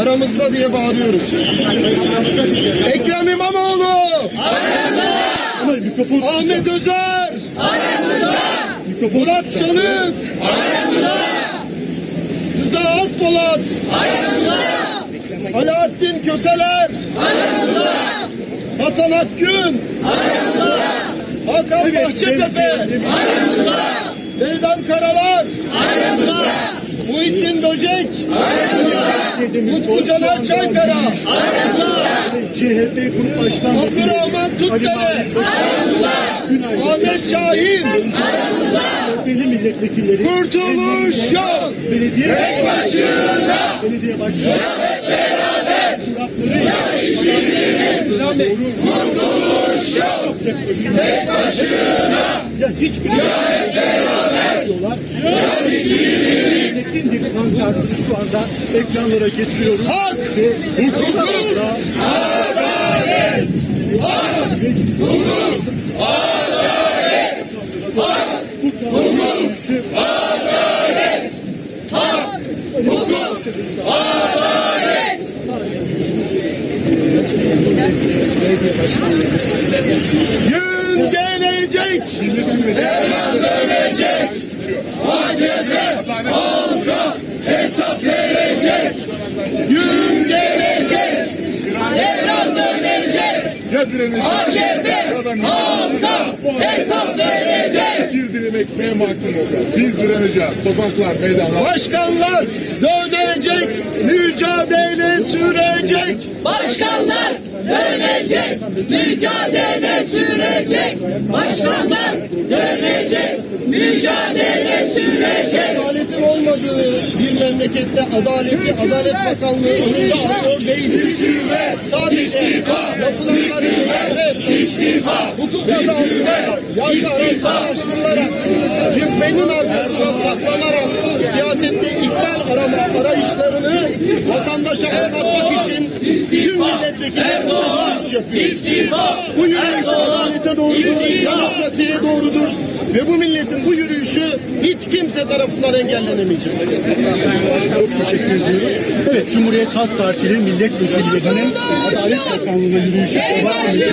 aramızda diye bağırıyoruz. Ekrem İmamoğlu, mikrofon Ahmet Özer, mikrofon Murat Çalık, Rıza Akpolat, Alaaddin Köseler, Hasan Akgün, Hakan Bahçetepe, Zeydan Karalar, Muhittin Böcek, Mutlu Caner Çaykara, CHP Grup Başkanı Abdurrahman Tutdere, Ahmet Şahin, Belli milletvekilleri Kurtuluş yok. belediye başkanı belediye başkanı beraber kurtuluş yok. Tek başına. Ya hiçbir ya beraber diyorlar ya hiçbirimiz bir pankartını şu anda ekranlara getiriyoruz Hak, ve hukuk adalet gün gelecek. Devran dönecek. AKP halka hesap verecek. Gün gelecek. Devran dönecek. AKP halka hesap verecek. Bir dilim ekmeğe mahkum olacağız. Biz direneceğiz. Sokaklar, meydanlar. Başkanlar dönecek, mücadele sürecek. Başkanlar dönecek, mücadele sürecek. Başkanlar dönecek, mücadele sürecek. Adaletin olmadığı bir memlekette adaleti Adalet Bakanlığı önünde arıyor değiliz. Sadece yapılanları müdahale istifa. Hukuk adı altında yargı araştırılarak, cübbenin arkasına saklanarak siyasette ihlal arama arayışlarını vatandaşa anlatmak için tüm milletvekillerimize yürüyüş yapıyoruz. Bu yürüyüş adalete doğrudur, demokrasiye doğrudur ve bu milletin bu yürüyüşü hiç kimse tarafından engellenemeyecek. Çok teşekkür ediyoruz. Evet, Cumhuriyet Halk Partili milletvekillerinin Adalet Bakanlığı'na yürüyüşü devam ediyor.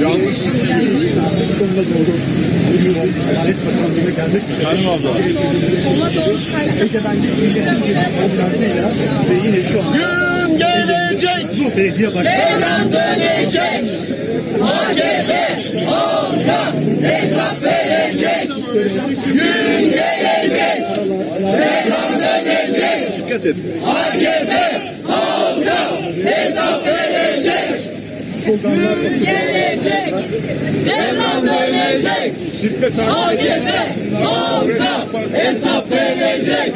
Yanlış doğru yürüyoruz. Adalet Bakanlığı'na gelmek üzere. Hanım abla. Bir onlarıyla ve yine şu an Gün gelecek, belediye başkanı devran dönecek. AKP halka hesap verecek. Gün gelecek, devran dönecek. dikkat et. AKP hesap verecek. Gün gelecek, devran dönecek. AKP halka hesap verecek.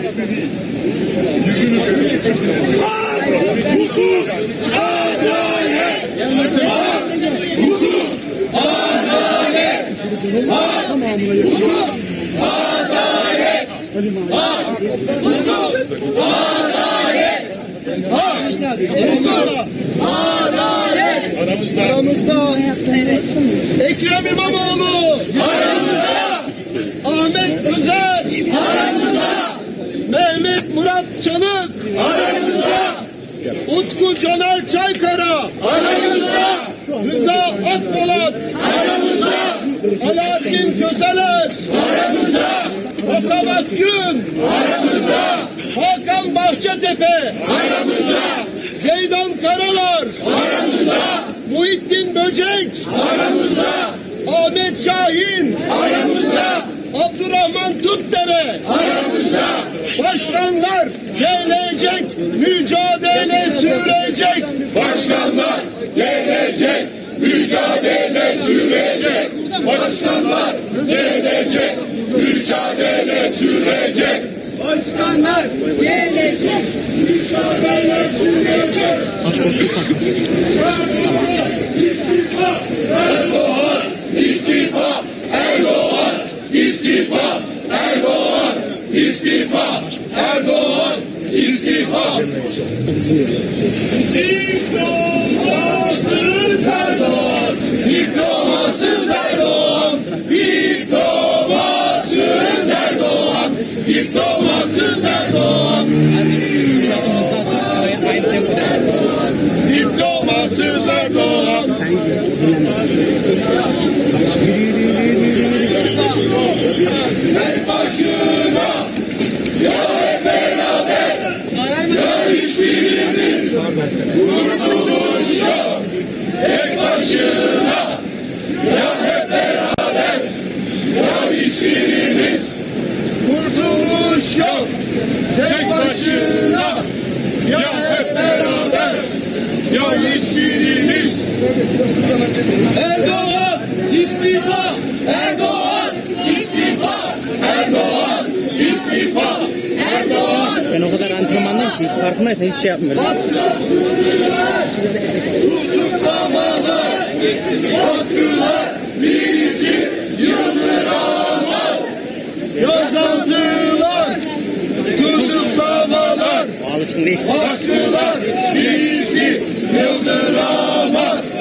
tamamına yakın. Halim Ağa. aramızda. Ekrem İmamoğlu, aramızda. Ahmet Özer, aramızda. Mehmet Murat Çalık, aramızda. Utku Caner Çaykara, aramızda. Rıza Akpolat, aramızda. Alaaddin Köseler, aramızda Hasan Akgün, aramızda Hakan Bahçetepe, aramızda Zeydan Karalar aramızda. Muhittin Böcek aramızda. Ahmet Şahin aramızda. Abdurrahman Tutdere aramızda. Başkanlar gelecek, mücadele sürecek. Başkanlar gelecek, mücadele sürecek. Başkanlar gelecek, mücadele sürecek. Başkanlar gelecek. Mücadele sürecek. İstifa, Erdoğan, istifa, Erdoğan, istifa, Erdoğan, istifa. Diplomasız diplomasız Erdoğan. Diplomasız Erdoğan. Tek başına ya hep beraber ya hiçbirimiz kurtuluş yok. Tek başına ya hep beraber ya hiçbirimiz Kurtuluş yok. Tek başına ya hep beraber ya hiçbirimiz Erdoğan istifa. Erdoğan istifa. Erdoğan istifa. Erdoğan Ben o kadar antrenmanlar ki farkındaysan hiç şey yapmıyorum. tutuklamalar baskılar bizi yıldıramaz. Gözaltılar, tutuklamalar, baskılar bizi yıldıramaz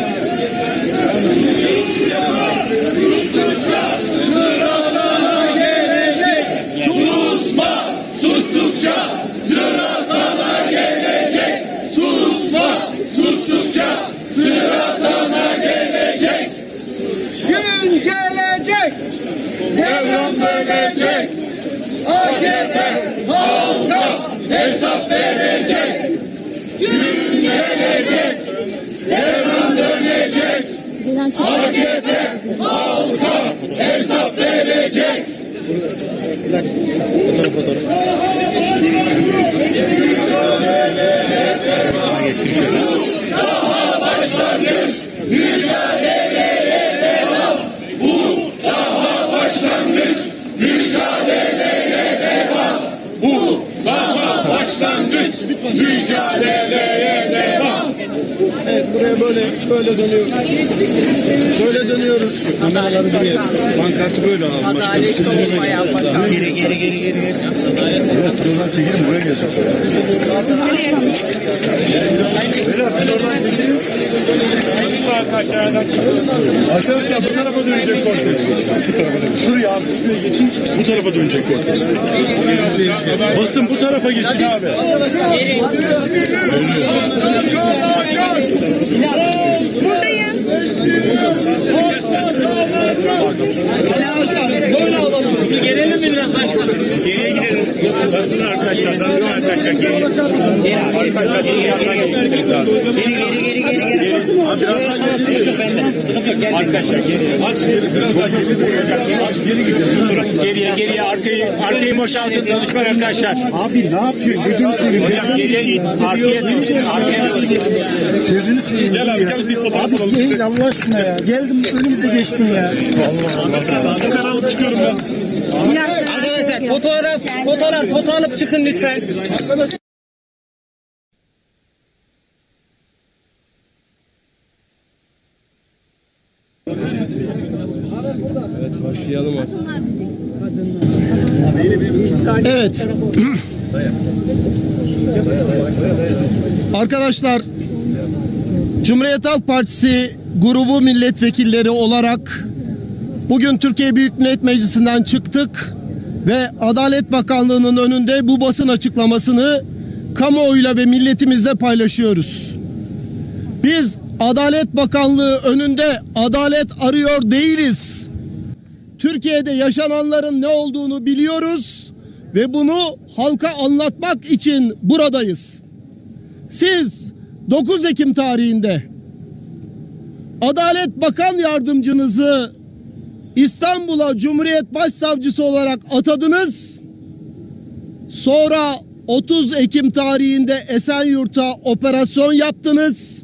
Sıra sana gelecek Susma sustukça Sıra sana gelecek Susma sustukça Sıra sana gelecek gün gelecek, Devran dönecek AKP halka hesap verecek Gün gelecek Devran dönecek AKP halka hesap verecek Daha başlangıç mücadeleye devam Bu daha başlangıç mücadeleye devam Bu daha başlangıç mücadeleye devam Evet buraya böyle böyle dönüyoruz. Böyle dönüyoruz. Pankartı böyle abi. Adalet olmayan başkan. Geri geri geri geri. Oradan çekelim buraya gelsin. Arkadaşlar bu tarafa dönecek kortej. Bu tarafa dönecek. Şuraya abi şuraya geçin. Bu tarafa dönecek kortej. Basın bu tarafa geçin abi. Buradayım. Gelelim mi biraz başkan? Geriye gidelim. Basın arkadaşlar, dansın arkadaşlar. Geri. Geri arkadaşlar geri yanına geçmemiz lazım. Geri geri geri geri. geri. Sıkıntı yok bende. Sıkıntı yok. Gel arkadaşlar geri. Aç geri. Biraz daha geri. Geri. Geriye geriye arkayı arkayı boşaltın danışman arkadaşlar. Abi ne yapıyorsun? Gözünü seveyim. Hocam geriye. Arkaya. Arkaya. Gözünü seveyim. Gel abi gel bir fotoğraf alalım. Değil Allah aşkına ya. Geldim önümüze geçtin ya. Arkadaşlar fotoğraf fotoğraf foto alıp çıkın lütfen. Evet. Arkadaşlar Cumhuriyet Halk Partisi grubu milletvekilleri olarak bugün Türkiye Büyük Millet Meclisi'nden çıktık ve Adalet Bakanlığı'nın önünde bu basın açıklamasını kamuoyuyla ve milletimizle paylaşıyoruz. Biz Adalet Bakanlığı önünde adalet arıyor değiliz. Türkiye'de yaşananların ne olduğunu biliyoruz ve bunu halka anlatmak için buradayız. Siz 9 Ekim tarihinde Adalet Bakan Yardımcınızı İstanbul'a Cumhuriyet Başsavcısı olarak atadınız. Sonra 30 Ekim tarihinde Esenyurt'a operasyon yaptınız.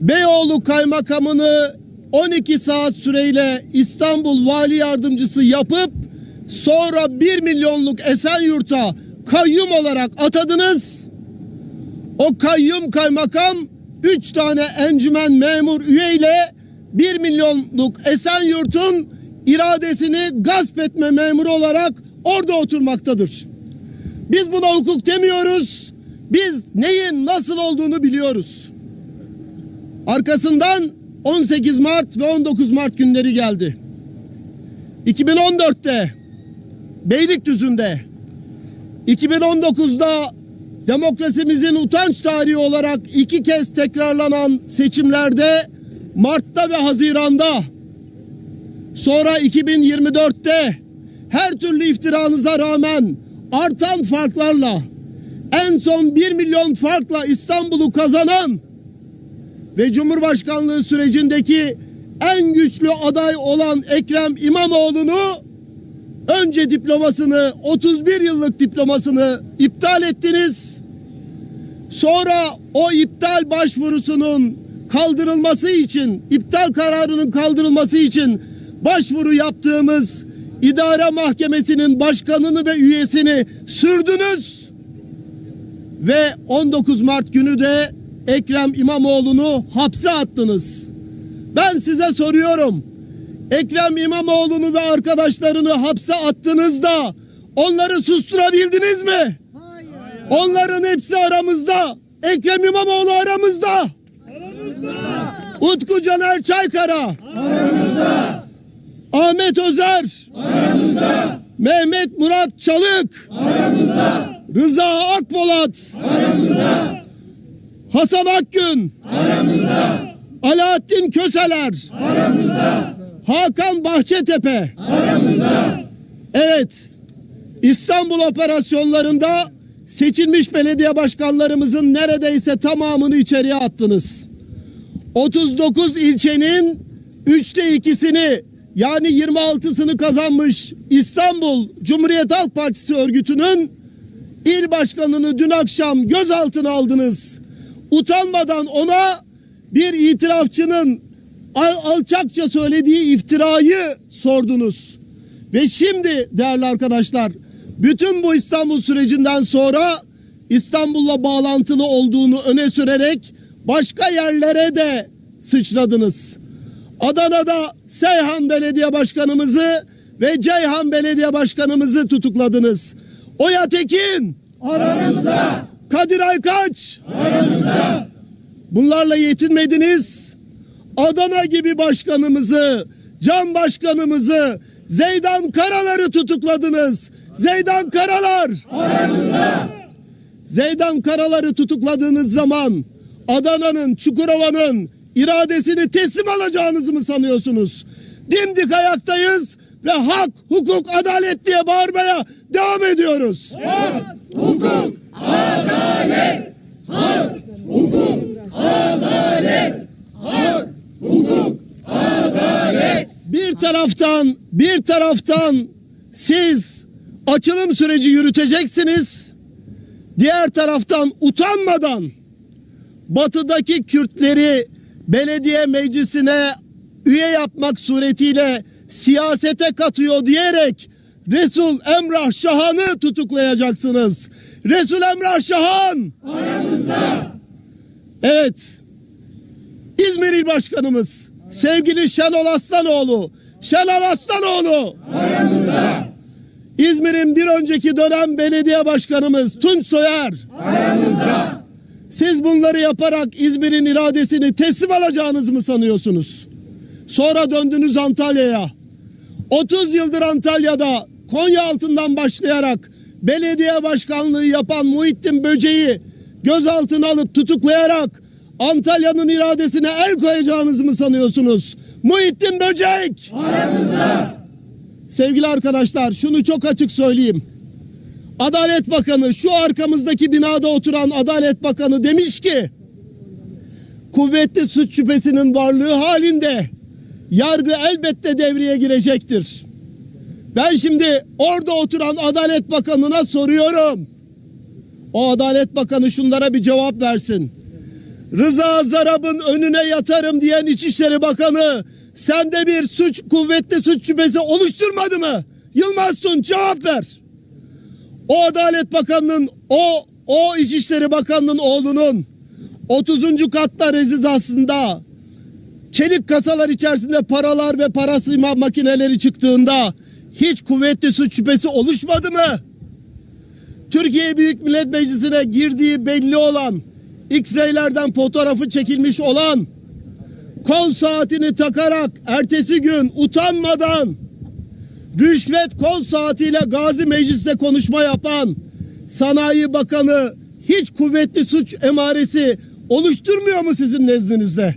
Beyoğlu Kaymakamını 12 saat süreyle İstanbul Vali Yardımcısı yapıp sonra 1 milyonluk Esenyurt'a kayyum olarak atadınız. O kayyum kaymakam 3 tane encümen memur üyeyle 1 milyonluk Esenyurt'un iradesini gasp etme memuru olarak orada oturmaktadır. Biz buna hukuk demiyoruz. Biz neyin nasıl olduğunu biliyoruz. Arkasından 18 Mart ve 19 Mart günleri geldi. 2014'te Beylikdüzü'nde 2019'da demokrasimizin utanç tarihi olarak iki kez tekrarlanan seçimlerde Mart'ta ve Haziran'da sonra 2024'te her türlü iftiranıza rağmen artan farklarla en son 1 milyon farkla İstanbul'u kazanan ve Cumhurbaşkanlığı sürecindeki en güçlü aday olan Ekrem İmamoğlu'nu önce diplomasını 31 yıllık diplomasını iptal ettiniz. Sonra o iptal başvurusunun kaldırılması için, iptal kararının kaldırılması için başvuru yaptığımız idare mahkemesinin başkanını ve üyesini sürdünüz. Ve 19 Mart günü de Ekrem İmamoğlu'nu hapse attınız. Ben size soruyorum. Ekrem İmamoğlu'nu ve arkadaşlarını hapse attığınızda onları susturabildiniz mi? Onların hepsi aramızda. Ekrem İmamoğlu aramızda. Utku Caner Çaykara. Ahmet Özer. Mehmet Murat Çalık. Rıza Akpolat. Hasan Akgün. Alaaddin Köseler. Hakan Bahçetepe. Evet. İstanbul operasyonlarında seçilmiş belediye başkanlarımızın neredeyse tamamını içeriye attınız. 39 ilçenin üçte ikisini yani 26'sını kazanmış İstanbul Cumhuriyet Halk Partisi örgütünün il başkanını dün akşam gözaltına aldınız. Utanmadan ona bir itirafçının al- alçakça söylediği iftirayı sordunuz. Ve şimdi değerli arkadaşlar bütün bu İstanbul sürecinden sonra İstanbul'la bağlantılı olduğunu öne sürerek başka yerlere de sıçradınız. Adana'da Seyhan Belediye Başkanımızı ve Ceyhan Belediye Başkanımızı tutukladınız. Oya Tekin aramızda. Kadir Aykaç aramızda. Bunlarla yetinmediniz. Adana gibi başkanımızı, Can başkanımızı, Zeydan Karalar'ı tutukladınız. Zeydan Karalar. Zeydan Karalar'ı tutukladığınız zaman Adana'nın, Çukurova'nın iradesini teslim alacağınızı mı sanıyorsunuz? Dimdik ayaktayız ve hak, hukuk, adalet diye bağırmaya devam ediyoruz. Bir taraftan bir taraftan siz açılım süreci yürüteceksiniz. Diğer taraftan utanmadan batıdaki Kürtleri belediye meclisine üye yapmak suretiyle siyasete katıyor diyerek Resul Emrah Şahan'ı tutuklayacaksınız. Resul Emrah Şahan Evet. İzmir İl Başkanımız sevgili Şenol Aslanoğlu. Şenol Aslanoğlu. İzmir'in bir önceki dönem belediye başkanımız Tunç Soyer. Siz bunları yaparak İzmir'in iradesini teslim alacağınızı mı sanıyorsunuz? Sonra döndünüz Antalya'ya. 30 yıldır Antalya'da Konya altından başlayarak belediye başkanlığı yapan Muhittin Böceği gözaltına alıp tutuklayarak Antalya'nın iradesine el koyacağınızı mı sanıyorsunuz? Muhittin Böcek! Sevgili arkadaşlar şunu çok açık söyleyeyim. Adalet Bakanı şu arkamızdaki binada oturan Adalet Bakanı demiş ki kuvvetli suç şüphesinin varlığı halinde yargı elbette devreye girecektir. Ben şimdi orada oturan Adalet Bakanı'na soruyorum. O Adalet Bakanı şunlara bir cevap versin. Rıza Zarab'ın önüne yatarım diyen İçişleri Bakanı sende bir suç kuvvetli suç şüphesi oluşturmadı mı? Yılmaz Tunç cevap ver. O Adalet Bakanı'nın o o İçişleri Bakanı'nın oğlunun 30. katta rezidasında çelik kasalar içerisinde paralar ve para sıyma makineleri çıktığında hiç kuvvetli suç şüphesi oluşmadı mı? Türkiye Büyük Millet Meclisi'ne girdiği belli olan X-ray'lerden fotoğrafı çekilmiş olan kol saatini takarak ertesi gün utanmadan rüşvet kol saatiyle Gazi Meclis'te konuşma yapan Sanayi Bakanı hiç kuvvetli suç emaresi oluşturmuyor mu sizin nezdinizde?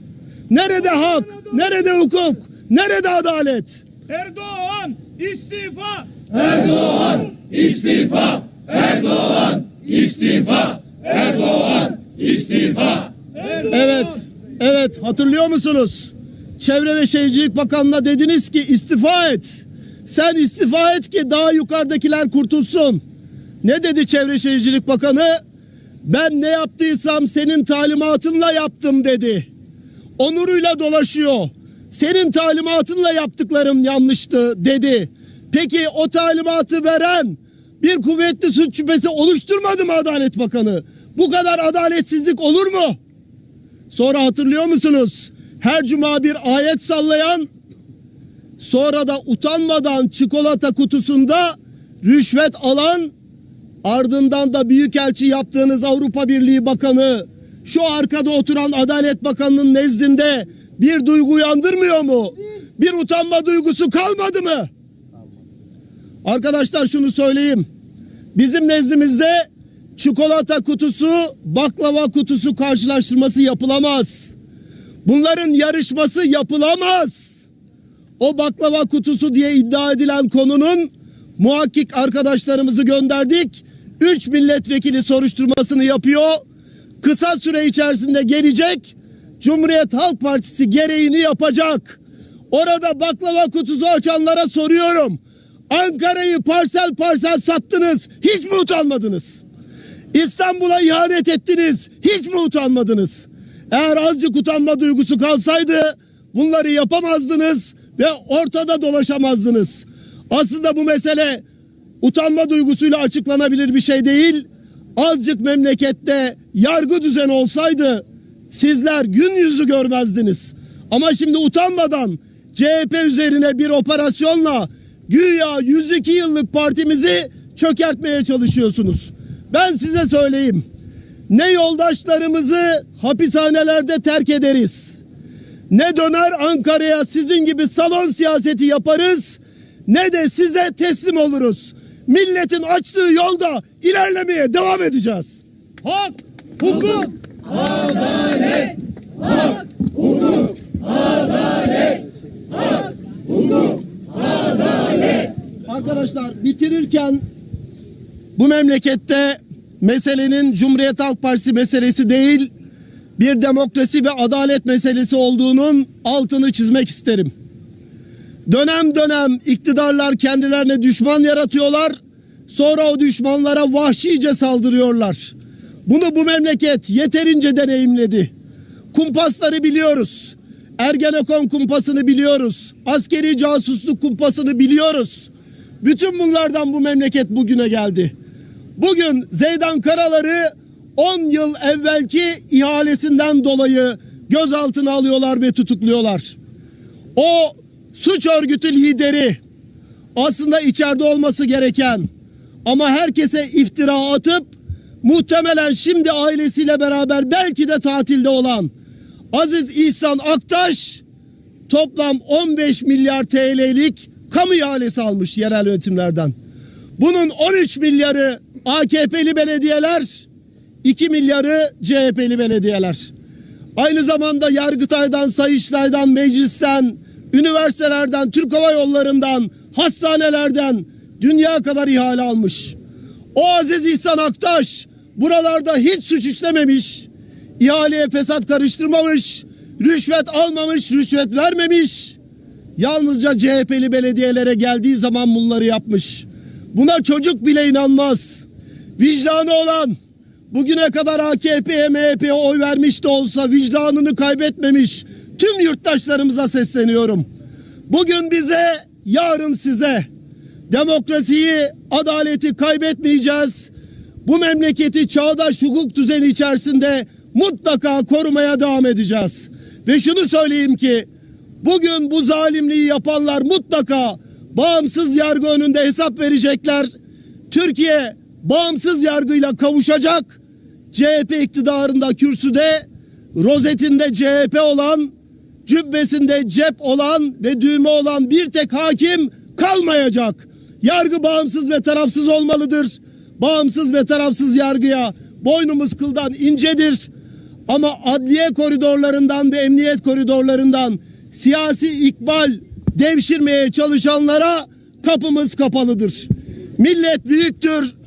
Nerede hak? Nerede hukuk? Nerede adalet? Erdoğan istifa. Erdoğan istifa. Erdoğan istifa. Erdoğan istifa. Evet, evet hatırlıyor musunuz? Çevre ve Şehircilik Bakanı'na dediniz ki istifa et. Sen istifa et ki daha yukarıdakiler kurtulsun. Ne dedi Çevre Şehircilik Bakanı? Ben ne yaptıysam senin talimatınla yaptım dedi. Onuruyla dolaşıyor. Senin talimatınla yaptıklarım yanlıştı dedi. Peki o talimatı veren bir kuvvetli suç şüphesi oluşturmadı mı Adalet Bakanı? Bu kadar adaletsizlik olur mu? Sonra hatırlıyor musunuz? Her cuma bir ayet sallayan sonra da utanmadan çikolata kutusunda rüşvet alan ardından da büyükelçi yaptığınız Avrupa Birliği Bakanı şu arkada oturan Adalet Bakanı'nın nezdinde bir duygu uyandırmıyor mu? Bir utanma duygusu kalmadı mı? Arkadaşlar şunu söyleyeyim. Bizim nezdimizde çikolata kutusu, baklava kutusu karşılaştırması yapılamaz. Bunların yarışması yapılamaz. O baklava kutusu diye iddia edilen konunun muhakkik arkadaşlarımızı gönderdik. Üç milletvekili soruşturmasını yapıyor. Kısa süre içerisinde gelecek. Cumhuriyet Halk Partisi gereğini yapacak. Orada baklava kutusu açanlara soruyorum. Ankara'yı parsel parsel sattınız. Hiç mi utanmadınız? İstanbul'a ihanet ettiniz. Hiç mi utanmadınız? Eğer azıcık utanma duygusu kalsaydı bunları yapamazdınız ve ortada dolaşamazdınız. Aslında bu mesele utanma duygusuyla açıklanabilir bir şey değil. Azıcık memlekette yargı düzeni olsaydı sizler gün yüzü görmezdiniz. Ama şimdi utanmadan CHP üzerine bir operasyonla güya 102 yıllık partimizi çökertmeye çalışıyorsunuz. Ben size söyleyeyim. Ne yoldaşlarımızı hapishanelerde terk ederiz. Ne döner Ankara'ya sizin gibi salon siyaseti yaparız ne de size teslim oluruz. Milletin açtığı yolda ilerlemeye devam edeceğiz. Hak, hukuk, Arkadaşlar bitirirken bu memlekette meselenin Cumhuriyet Halk Partisi meselesi değil bir demokrasi ve adalet meselesi olduğunun altını çizmek isterim. Dönem dönem iktidarlar kendilerine düşman yaratıyorlar. Sonra o düşmanlara vahşice saldırıyorlar. Bunu bu memleket yeterince deneyimledi. Kumpasları biliyoruz. Ergenekon kumpasını biliyoruz. Askeri casusluk kumpasını biliyoruz. Bütün bunlardan bu memleket bugüne geldi. Bugün Zeydan Karalar'ı 10 yıl evvelki ihalesinden dolayı gözaltına alıyorlar ve tutukluyorlar. O suç örgütü lideri aslında içeride olması gereken ama herkese iftira atıp muhtemelen şimdi ailesiyle beraber belki de tatilde olan Aziz İhsan Aktaş toplam 15 milyar TL'lik kamu ihalesi almış yerel yönetimlerden. Bunun 13 milyarı AKP'li belediyeler, 2 milyarı CHP'li belediyeler. Aynı zamanda Yargıtay'dan, Sayıştay'dan, meclisten, üniversitelerden, Türk Hava Yolları'ndan, hastanelerden dünya kadar ihale almış. O Aziz İhsan Aktaş buralarda hiç suç işlememiş. ihaleye fesat karıştırmamış. Rüşvet almamış, rüşvet vermemiş. Yalnızca CHP'li belediyelere geldiği zaman bunları yapmış. Buna çocuk bile inanmaz. Vicdanı olan bugüne kadar AKP'ye MHP'ye oy vermiş de olsa vicdanını kaybetmemiş tüm yurttaşlarımıza sesleniyorum. Bugün bize, yarın size demokrasiyi, adaleti kaybetmeyeceğiz. Bu memleketi çağdaş hukuk düzeni içerisinde mutlaka korumaya devam edeceğiz. Ve şunu söyleyeyim ki bugün bu zalimliği yapanlar mutlaka bağımsız yargı önünde hesap verecekler. Türkiye bağımsız yargıyla kavuşacak. CHP iktidarında kürsüde rozetinde CHP olan cübbesinde cep olan ve düğme olan bir tek hakim kalmayacak. Yargı bağımsız ve tarafsız olmalıdır. Bağımsız ve tarafsız yargıya boynumuz kıldan incedir. Ama adliye koridorlarından ve emniyet koridorlarından siyasi ikbal devşirmeye çalışanlara kapımız kapalıdır. Millet büyüktür.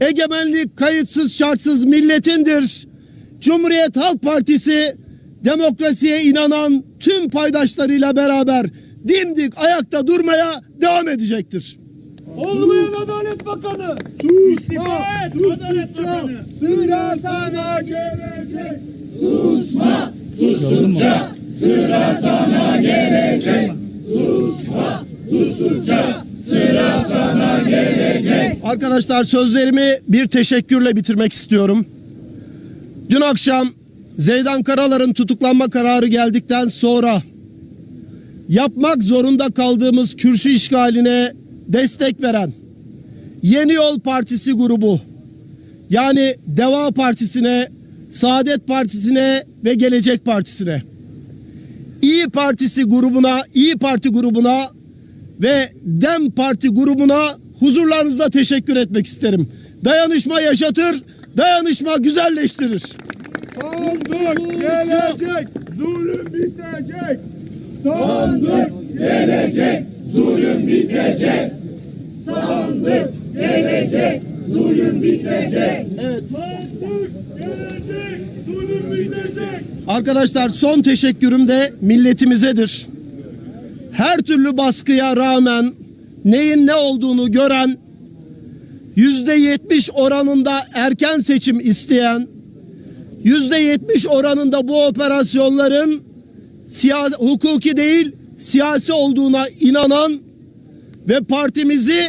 Egemenlik kayıtsız şartsız milletindir. Cumhuriyet Halk Partisi demokrasiye inanan tüm paydaşlarıyla beraber dimdik ayakta durmaya devam edecektir. Olmayan Adalet Bakanı. İstifa et Adalet Bakanı. Sıra sana gelecek. Arkadaşlar sözlerimi bir teşekkürle bitirmek istiyorum. Dün akşam Zeydan Karalar'ın tutuklanma kararı geldikten sonra yapmak zorunda kaldığımız kürsü işgaline destek veren Yeni Yol Partisi grubu yani Deva Partisi'ne, Saadet Partisi'ne ve Gelecek Partisi'ne İyi Partisi grubuna, İyi Parti grubuna ve Dem Parti grubuna huzurlarınızda teşekkür etmek isterim. Dayanışma yaşatır, dayanışma güzelleştirir. Sandık gelecek. Zulüm bitecek. Sandık gelecek. Zulüm bitecek. Sandık gelecek. Zulüm bitecek. Evet. gelecek. Zulüm bitecek. Arkadaşlar son teşekkürüm de milletimizedir. Her türlü baskıya rağmen neyin ne olduğunu gören yüzde yetmiş oranında erken seçim isteyen yüzde yetmiş oranında bu operasyonların siyasi, hukuki değil siyasi olduğuna inanan ve partimizi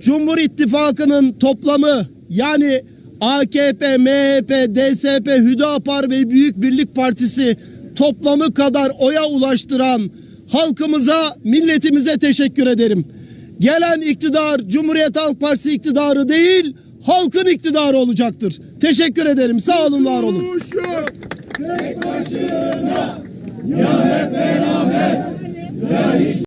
Cumhur İttifakı'nın toplamı yani AKP, MHP, DSP, Hüdapar ve Büyük Birlik Partisi toplamı kadar oya ulaştıran halkımıza, milletimize teşekkür ederim. Gelen iktidar Cumhuriyet Halk Partisi iktidarı değil, halkın iktidarı olacaktır. Teşekkür ederim. Sağ olun, var olun. Uşak.